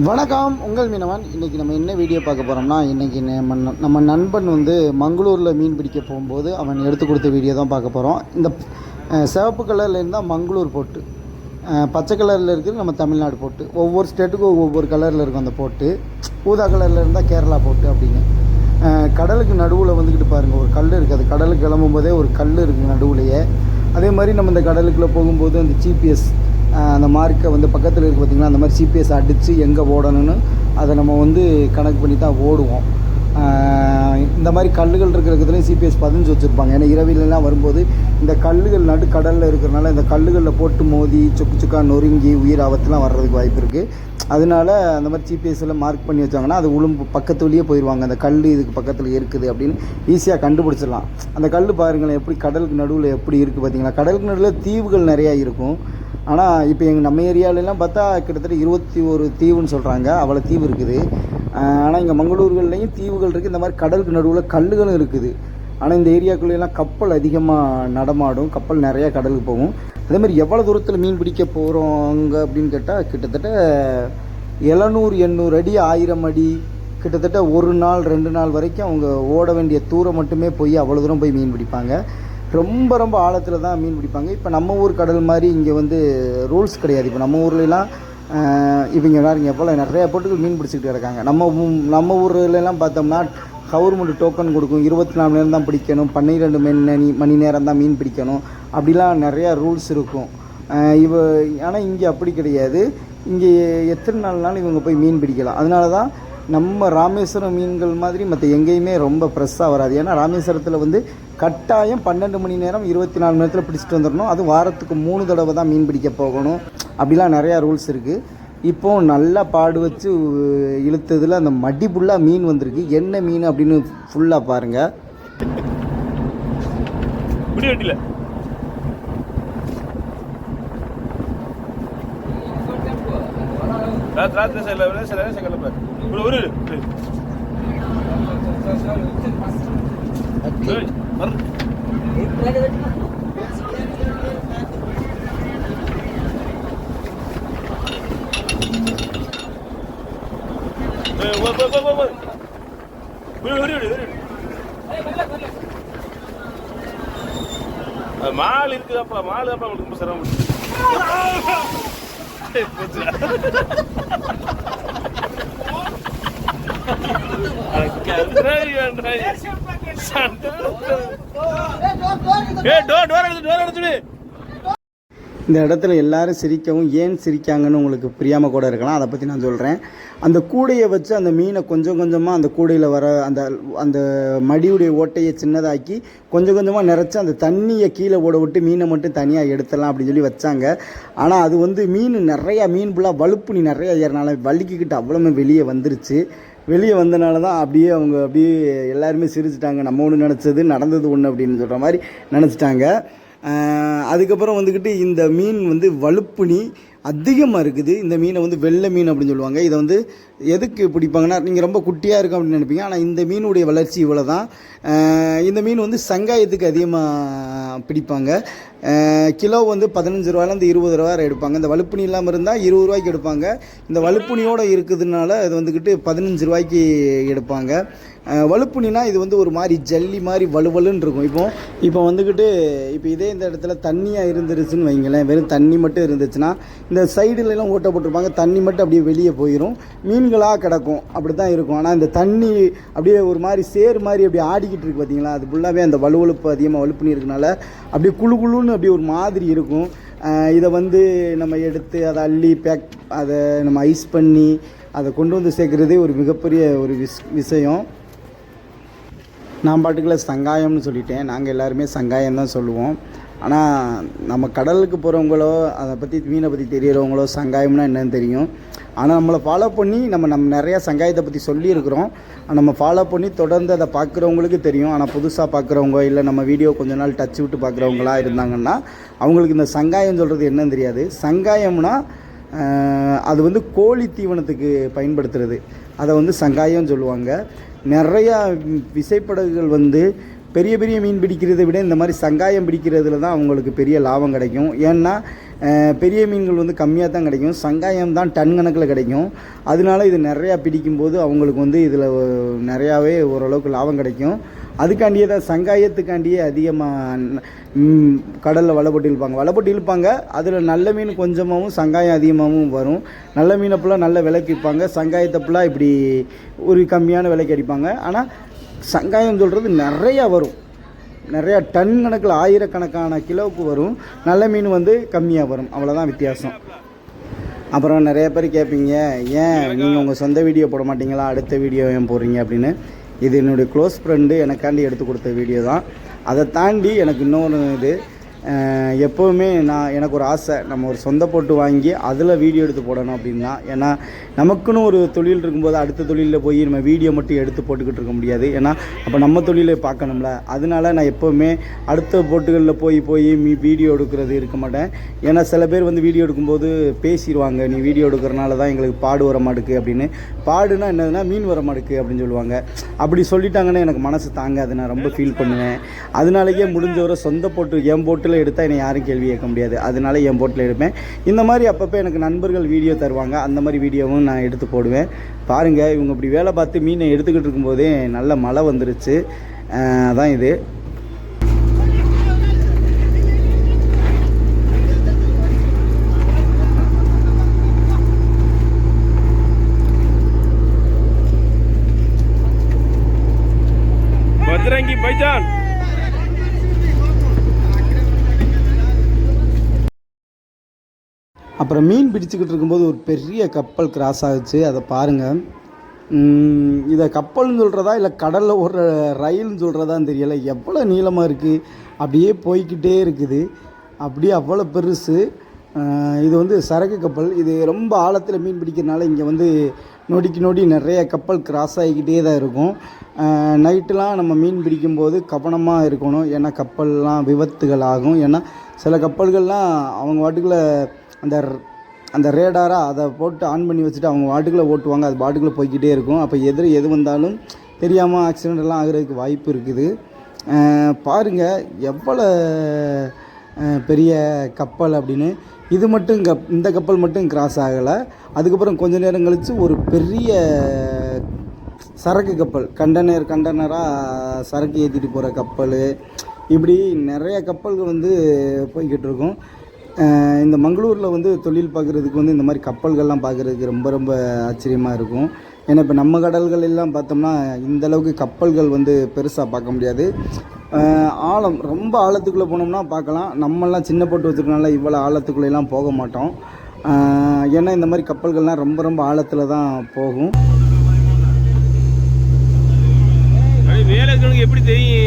வணக்கம் உங்கள் மீனவன். இன்றைக்கி நம்ம என்ன வீடியோ பார்க்க போகிறோம்னா இன்றைக்கி நம்ம நம்ம நண்பன் வந்து மங்களூரில் மீன் பிடிக்க போகும்போது அவன் எடுத்து கொடுத்த வீடியோ தான் பார்க்க போகிறோம் இந்த சிவப்பு கலரில் இருந்தால் மங்களூர் போட்டு பச்சை கலரில் இருக்குது நம்ம தமிழ்நாடு போட்டு ஒவ்வொரு ஸ்டேட்டுக்கும் ஒவ்வொரு கலரில் இருக்கும் அந்த போட்டு ஊதா கலரில் இருந்தால் கேரளா போட்டு அப்படின்னு. கடலுக்கு நடுவில் வந்துக்கிட்டு பாருங்கள் ஒரு கல் இருக்குது அது கடலுக்கு கிளம்பும் போதே ஒரு கல் இருக்குது நடுவுலையே. அதே மாதிரி நம்ம இந்த கடலுக்குள்ளே போகும்போது அந்த ஜிபிஎஸ் அந்த மார்க்கை வந்து பக்கத்தில் இருக்குது பார்த்திங்களா அந்த மாதிரி சிபிஎஸ் அடித்து எங்கே ஓடணும்னு அதை நம்ம வந்து கணக்கு பண்ணி தான் ஓடுவோம். இந்த மாதிரி கல்லுகள் இருக்கிற இடத்துலையும் சிபிஎஸ் பதிஞ்சு வச்சுருப்பாங்க. ஏன்னா இரவிலெலாம் வரும்போது இந்த கல்லுகள் நடு கடலில் இருக்கிறனால இந்த கல்லுகளில் போட்டு மோதி சுக்கு சுக்கா நொறுங்கி உயிர் ஆபத்துலாம் வர்றதுக்கு வாய்ப்பு இருக்குது அதனால அந்த மாதிரி ஜிபிஎஸ் மார்க் பண்ணி வச்சாங்கன்னா அது உளும்பு பக்கத்துலேயே போயிடுவாங்க அந்த கல் இதுக்கு பக்கத்தில் இருக்குது அப்படின்னு ஈஸியாக கண்டுபிடிச்சிடலாம். அந்த கல் பாருங்களேன் எப்படி கடலுக்கு நடுவில் எப்படி இருக்குது பார்த்தீங்களா கடலுக்கு நடுவில் தீவுகள் நிறையா இருக்கும். ஆனால் இப்போ எங்கள் நம்ம ஏரியாலெல்லாம் பார்த்தா கிட்டத்தட்ட இருபத்தி ஒரு தீவுன்னு சொல்கிறாங்க அவ்வளோ தீவு இருக்குது. ஆனால் இங்கே மங்களூர்கள்லேயும் தீவுகள் இருக்குது இந்த மாதிரி கடலுக்கு நடுவில் கல்லுகளும் இருக்குது. ஆனால் இந்த ஏரியாக்குள்ளெல்லாம் கப்பல் அதிகமாக நடமாடும். கப்பல் நிறையா கடலுக்கு போகும். அதே மாதிரி எவ்வளோ தூரத்தில் மீன் பிடிக்க போகிறோங்க அப்படின்னு கேட்டால் கிட்டத்தட்ட எழுநூறு எண்ணூறு அடி ஆயிரம் அடி கிட்டத்தட்ட ஒரு நாள் ரெண்டு நாள் வரைக்கும் அவங்க ஓட வேண்டிய தூரம் மட்டுமே போய் அவ்வளோ தூரம் போய் மீன் பிடிப்பாங்க. ரொம்ப ரொம்ப ஆழத்தில் தான் மீன் பிடிப்பாங்க. இப்போ நம்ம ஊர் கடல் மாதிரி இங்கே வந்து ரூல்ஸ் கிடையாது. இப்போ நம்ம ஊர்லலாம் இவங்க இங்கே போல் நிறைய போட்டுகள் மீன் பிடிச்சிக்கிட்டு இருக்காங்க. நம்ம நம்ம ஊர்லலாம் பார்த்தோம்னா கவர்மெண்ட் டோக்கன் கொடுக்கும். இருபத்தி நாலு நேரம் தான் பிடிக்கணும். பன்னிரெண்டு மணி மணி நேரம் தான் மீன் பிடிக்கணும். அப்படிலாம் நிறையா ரூல்ஸ் இருக்கும். இவ ஆனால் இங்கே அப்படி கிடையாது. இங்கே எத்தனை நாள்னாலும் இவங்க போய் மீன் பிடிக்கலாம். அதனால தான் நம்ம ராமேஸ்வரம் மீன்கள் மாதிரி மற்ற எங்கேயுமே ரொம்ப ப்ரெஸ்ஸாக வராது. ஏன்னா ராமேஸ்வரத்தில் வந்து கட்டாயம் பன்னெண்டு மணி நேரம் இருபத்தி நாலு மணி நேரத்தில் பிடிச்சிட்டு வந்துடணும் அது வாரத்துக்கு மூணு தடவை தான் மீன் பிடிக்க போகணும். அப்படிலாம் நிறையா ரூல்ஸ் இருக்குது இப்போ நல்லா பாடு வச்சு இழுத்ததில் அந்த மடி ஃபுல்லாக மீன் வந்திருக்கு. என்ன மீன் அப்படின்னு ஃபுல்லாக பாருங்கள் இப்படி வெட்டில ராத் ராத்திரி சில வேலை சில வேலை கிளம்ப இப்படி ஒரு இரு. ஏய், வரு. ஏய், வா, வா, வா, வா, வா. விடு, விடு, விடு, விடு. அது மால் இருக்குதாப்பா மால் தான்ப்பா உங்களுக்கு ரொம்ப சிரமம் డోర్ డోర్ డోర్ இந்த இடத்துல எல்லாரும் சிரிக்கவும் ஏன் சிரிக்காங்கன்னு உங்களுக்கு புரியாமல் கூட இருக்கலாம். அதை பற்றி நான் சொல்கிறேன் அந்த கூடையை வச்சு அந்த மீனை கொஞ்சம் கொஞ்சமாக அந்த கூடையில் வர அந்த அந்த மடியுடைய ஓட்டையை சின்னதாக்கி கொஞ்சம் கொஞ்சமாக நிறச்சி அந்த தண்ணியை கீழே ஓட விட்டு மீனை மட்டும் தனியாக எடுத்துடலாம் அப்படின்னு சொல்லி வச்சாங்க. ஆனால் அது வந்து மீன் நிறையா மீன் ஃபுல்லாக வலுப்புணி நிறையா ஏறினால வலிக்கிக்கிட்டு அவ்வளோமே வெளியே வந்துருச்சு. வெளியே வந்தனால தான் அப்படியே அவங்க அப்படியே எல்லாருமே சிரிச்சிட்டாங்க. நம்ம ஒன்று நினச்சது நடந்தது ஒன்று அப்படின்னு சொல்கிற மாதிரி நினச்சிட்டாங்க. அதுக்கப்புறம் வந்துக்கிட்டு இந்த மீன் வந்து வலுப்புனி அதிகமாக இருக்குது. இந்த மீனை வந்து வெள்ளை மீன் அப்படின்னு சொல்லுவாங்க. இதை வந்து எதுக்கு பிடிப்பாங்கன்னா நீங்கள் ரொம்ப குட்டியாக இருக்கும் அப்படின்னு நினைப்பீங்க. ஆனால் இந்த மீனுடைய வளர்ச்சி இவ்வளோ தான் இந்த மீன் வந்து சங்காயத்துக்கு அதிகமாக பிடிப்பாங்க. கிலோ வந்து பதினஞ்சு ரூபாயிலேருந்து இருபது ரூபா வரை எடுப்பாங்க. இந்த வலுப்புணி இல்லாமல் இருந்தால் இருபது ரூபாய்க்கு எடுப்பாங்க. இந்த வலுப்புணியோடு இருக்குதுனால இது வந்துக்கிட்டு பதினஞ்சு ரூபாய்க்கு எடுப்பாங்க. வலுப்புணினா இது வந்து ஒரு மாதிரி ஜல்லி மாதிரி வலுவலுன்னு இருக்கும். இப்போ இப்போ வந்துக்கிட்டு இப்போ இதே இந்த இடத்துல தண்ணியாக இருந்துருச்சுன்னு வைங்களேன். வெறும் தண்ணி மட்டும் இருந்துச்சுன்னா இந்த சைடுலலாம் ஓட்ட போட்டிருப்பாங்க. தண்ணி மட்டும் அப்படியே வெளியே போயிடும் மீன் மீன்களாக கிடக்கும். அப்படி தான் இருக்கும். ஆனால் இந்த தண்ணி அப்படியே ஒரு மாதிரி சேர் மாதிரி அப்படியே ஆடிக்கிட்டு இருக்கு பார்த்தீங்களா அது ஃபுல்லாகவே அந்த வலுவழுப்பு அதிகமாக வலுப்புனி இருக்கனால அப்படியே குளு குளுன்னு அப்படியே ஒரு மாதிரி இருக்கும். இதை வந்து நம்ம எடுத்து அதை அள்ளி பேக் அதை நம்ம ஐஸ் பண்ணி அதை கொண்டு வந்து சேர்க்குறதே ஒரு மிகப்பெரிய ஒரு விஷ் விஷயம். நான் பாட்டுக்குள்ள சங்காயம்னு சொல்லிட்டேன். நாங்கள் எல்லாருமே சங்காயம் தான் சொல்லுவோம். ஆனால் நம்ம கடலுக்கு போகிறவங்களோ அதை பற்றி மீனை பற்றி தெரியிறவங்களோ சங்காயம்னா என்னன்னு தெரியும். ஆனால் நம்மளை ஃபாலோ பண்ணி நம்ம நம்ம நிறையா சங்காயத்தை பற்றி சொல்லியிருக்கிறோம். நம்ம ஃபாலோ பண்ணி தொடர்ந்து அதை பார்க்குறவங்களுக்கு தெரியும். ஆனால் புதுசாக பார்க்குறவங்க இல்லை நம்ம வீடியோ கொஞ்ச நாள் டச் விட்டு பார்க்குறவங்களா இருந்தாங்கன்னா அவங்களுக்கு இந்த சங்காயம் சொல்கிறது என்னன்னு தெரியாது. சங்காயம்னா அது வந்து கோழி தீவனத்துக்கு பயன்படுத்துறது. அதை வந்து சங்காயம் சொல்லுவாங்க. நிறையா விசைப்படகுகள் வந்து பெரிய பெரிய மீன் பிடிக்கிறதை விட இந்த மாதிரி சங்காயம் பிடிக்கிறதுல தான் அவங்களுக்கு பெரிய லாபம் கிடைக்கும். ஏன்னா பெரிய மீன்கள் வந்து கம்மியாக தான் கிடைக்கும். சங்காயம் தான் டன் கணக்கில் கிடைக்கும். அதனால இது நிறையா பிடிக்கும்போது அவங்களுக்கு வந்து இதில் நிறையாவே ஓரளவுக்கு லாபம் கிடைக்கும். அதுக்காண்டியே தான் சங்காயத்துக்காண்டியே அதிகமாக கடலில் வலை போட்டு இழுப்பாங்க. வலை போட்டு இழுப்பாங்க. அதில் நல்ல மீன் கொஞ்சமாகவும் சங்காயம் அதிகமாகவும் வரும். நல்ல மீனை ஃபுல்லாக நல்ல விலைக்கு விற்பாங்க. சங்காயத்தை ஃபுல்லாக இப்படி ஒரு கம்மியான விலைக்கு அடிப்பாங்க. ஆனால் சங்காயம் சொல்கிறது நிறையா வரும். நிறையா டன் கணக்கில் ஆயிரக்கணக்கான கிலோவுக்கு வரும். நல்ல மீன் வந்து கம்மியாக வரும். அவ்வளோதான் வித்தியாசம். அப்புறம் நிறைய பேர் கேட்பீங்க ஏன் நீங்கள் உங்கள் சொந்த வீடியோ போட மாட்டீங்களா? அடுத்த வீடியோ ஏன் போடுறீங்க? அப்படின்னு. இது என்னுடைய க்ளோஸ் ஃப்ரெண்டு எனக்காண்டி எடுத்து கொடுத்த வீடியோ தான். அதை தாண்டி எனக்கு இன்னொன்று இது. எப்போவுமே நான் எனக்கு ஒரு ஆசை நம்ம ஒரு சொந்த போட்டு வாங்கி அதில் வீடியோ எடுத்து போடணும் அப்படின்னா ஏன்னா நமக்குன்னு ஒரு தொழில் இருக்கும்போது அடுத்த தொழிலில் போய் நம்ம வீடியோ மட்டும் எடுத்து போட்டுக்கிட்டு இருக்க முடியாது. ஏன்னா அப்போ நம்ம தொழிலை பார்க்கணும்ல. அதனால நான் எப்போவுமே அடுத்த போட்டுகளில் போய் போய் மீ வீடியோ எடுக்கிறது இருக்க மாட்டேன். ஏன்னா சில பேர் வந்து வீடியோ எடுக்கும்போது பேசிடுவாங்க நீ வீடியோ எடுக்கிறனால தான் எங்களுக்கு பாடு வர மாட்டுக்கு அப்படின்னு. பாடுனா என்னதுன்னா மீன் வர மாட்டுக்கு அப்படின்னு சொல்லுவாங்க. அப்படி சொல்லிட்டாங்கன்னா எனக்கு மனசு தாங்காது நான் ரொம்ப ஃபீல் பண்ணுவேன். அதனாலேயே முடிஞ்சவரை சொந்த போட்டு என் போட்டில் எடுத்தால் என்னை யாரும் கேள்வி கேட்க முடியாது அதனால என் போட்டில் எடுப்பேன் இந்த மாதிரி அப்பப்போ எனக்கு நண்பர்கள் வீடியோ தருவாங்க அந்த மாதிரி வீடியோவும் நான் எடுத்து போடுவேன் பாருங்கள் இவங்க இப்படி வேலை பார்த்து மீனை எடுத்துக்கிட்டு இருக்கும்போதே நல்ல மழை வந்துருச்சு அஹ் அதான் இது बजरंगी भाईजान அப்புறம் மீன் பிடிச்சிக்கிட்டு இருக்கும்போது ஒரு பெரிய கப்பல் கிராஸ் ஆகுச்சு. அதை பாருங்கள் இதை கப்பல்னு சொல்கிறதா இல்லை கடலில் ஒரு ரயில்னு சொல்கிறதான்னு தெரியலை. எவ்வளோ நீளமாக இருக்குது அப்படியே போய்கிட்டே இருக்குது. அப்படியே அவ்வளோ பெருசு. இது வந்து சரக்கு கப்பல். இது ரொம்ப ஆழத்தில் மீன் பிடிக்கிறனால இங்கே வந்து நொடிக்கு நொடி நிறைய கப்பல் கிராஸ் ஆகிக்கிட்டே தான் இருக்கும். நைட்டெலாம் நம்ம மீன் பிடிக்கும்போது கவனமாக இருக்கணும். ஏன்னா கப்பல்லாம் விபத்துகள் ஆகும். ஏன்னா சில கப்பல்கள்லாம் அவங்க வாட்டுக்குள்ளே அந்த அந்த ரேடாராக அதை போட்டு ஆன் பண்ணி வச்சுட்டு அவங்க வாட்டுக்குள்ளே ஓட்டுவாங்க. அது பாட்டுக்குள்ளே போய்க்கிட்டே இருக்கும். அப்போ எதிர் எது வந்தாலும் தெரியாமல் ஆக்சிடென்ட் எல்லாம் ஆகிறதுக்கு வாய்ப்பு இருக்குது. பாருங்கள் எவ்வளோ பெரிய கப்பல் அப்படின்னு. இது மட்டும் கப் இந்த கப்பல் மட்டும் கிராஸ் ஆகலை. அதுக்கப்புறம் கொஞ்ச நேரம் கழித்து ஒரு பெரிய சரக்கு கப்பல் கண்டனர் கண்டனராக சரக்கு ஏற்றிட்டு போகிற கப்பல். இப்படி நிறைய கப்பல்கள் வந்து போய்கிட்டு இருக்கும். இந்த மங்களூரில் வந்து தொழில் பார்க்குறதுக்கு வந்து இந்த மாதிரி கப்பல்கள்லாம் பார்க்குறதுக்கு ரொம்ப ரொம்ப ஆச்சரியமாக இருக்கும். ஏன்னா இப்போ நம்ம கடல்கள் எல்லாம் பார்த்தோம்னா இந்த அளவுக்கு கப்பல்கள் வந்து பெருசாக பார்க்க முடியாது. ஆழம் ரொம்ப ஆழத்துக்குள்ளே போனோம்னா பார்க்கலாம். நம்மெல்லாம் சின்ன போட்டு வச்சுருக்கனால இவ்வளோ ஆழத்துக்குள்ளெல்லாம் போக மாட்டோம். ஏன்னா இந்த மாதிரி கப்பல்கள்லாம் ரொம்ப ரொம்ப ஆழத்தில் தான் போகும். அடி எப்படி தெரியும்?